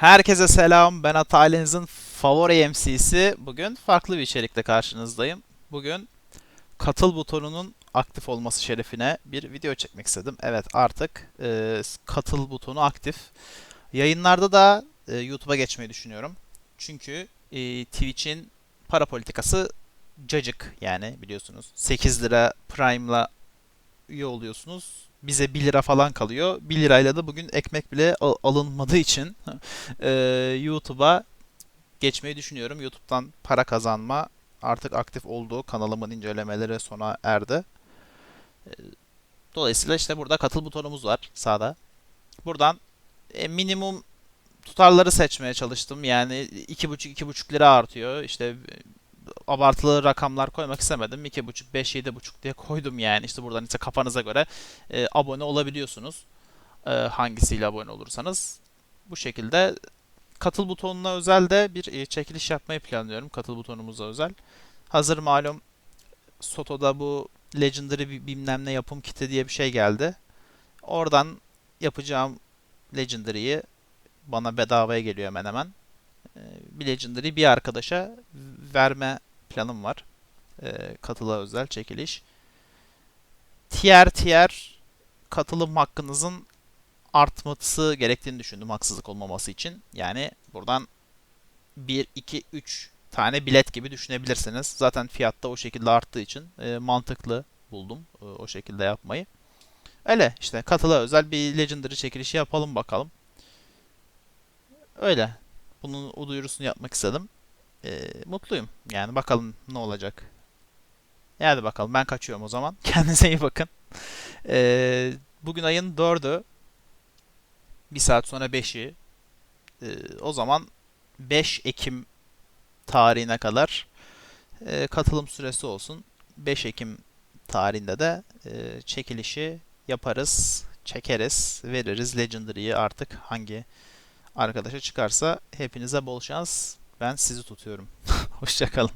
Herkese selam. Ben Ataleniz'in favori MC'si. Bugün farklı bir içerikle karşınızdayım. Bugün katıl butonunun aktif olması şerefine bir video çekmek istedim. Evet artık e, katıl butonu aktif. Yayınlarda da e, YouTube'a geçmeyi düşünüyorum. Çünkü e, Twitch'in para politikası cacık yani biliyorsunuz. 8 lira Prime'la üye oluyorsunuz. Bize 1 lira falan kalıyor. 1 lirayla da bugün ekmek bile al- alınmadığı için e, YouTube'a geçmeyi düşünüyorum. YouTube'dan para kazanma artık aktif olduğu kanalımın incelemeleri sona erdi. Dolayısıyla işte burada katıl butonumuz var sağda. Buradan e, minimum tutarları seçmeye çalıştım. Yani 2,5-2,5 lira artıyor. İşte abartılı rakamlar koymak istemedim. 2,5, 5, 7,5 diye koydum yani. İşte buradan işte kafanıza göre e, abone olabiliyorsunuz. E, hangisiyle abone olursanız. Bu şekilde katıl butonuna özel de bir e, çekiliş yapmayı planlıyorum. Katıl butonumuza özel. Hazır malum Soto'da bu Legendary bilmem ne yapım kiti diye bir şey geldi. Oradan yapacağım Legendary'yi bana bedavaya geliyor hemen hemen. E, bir Legendary bir arkadaşa verme planım var. E, katıla özel çekiliş. Tier tier katılım hakkınızın artması gerektiğini düşündüm haksızlık olmaması için. Yani buradan 1, 2, 3 tane bilet gibi düşünebilirsiniz. Zaten fiyatta o şekilde arttığı için e, mantıklı buldum e, o şekilde yapmayı. Öyle işte katıla özel bir Legendary çekilişi yapalım bakalım. Öyle. Bunun o duyurusunu yapmak istedim. E, mutluyum. Yani bakalım ne olacak. E, Hadi bakalım ben kaçıyorum o zaman. Kendinize iyi bakın. E, bugün ayın 4'ü. Bir saat sonra 5'i. E, o zaman 5 Ekim tarihine kadar e, katılım süresi olsun. 5 Ekim tarihinde de e, çekilişi yaparız, çekeriz, veririz. Legendary'yi artık hangi arkadaşa çıkarsa hepinize bol şans. Ben sizi tutuyorum. Hoşçakalın.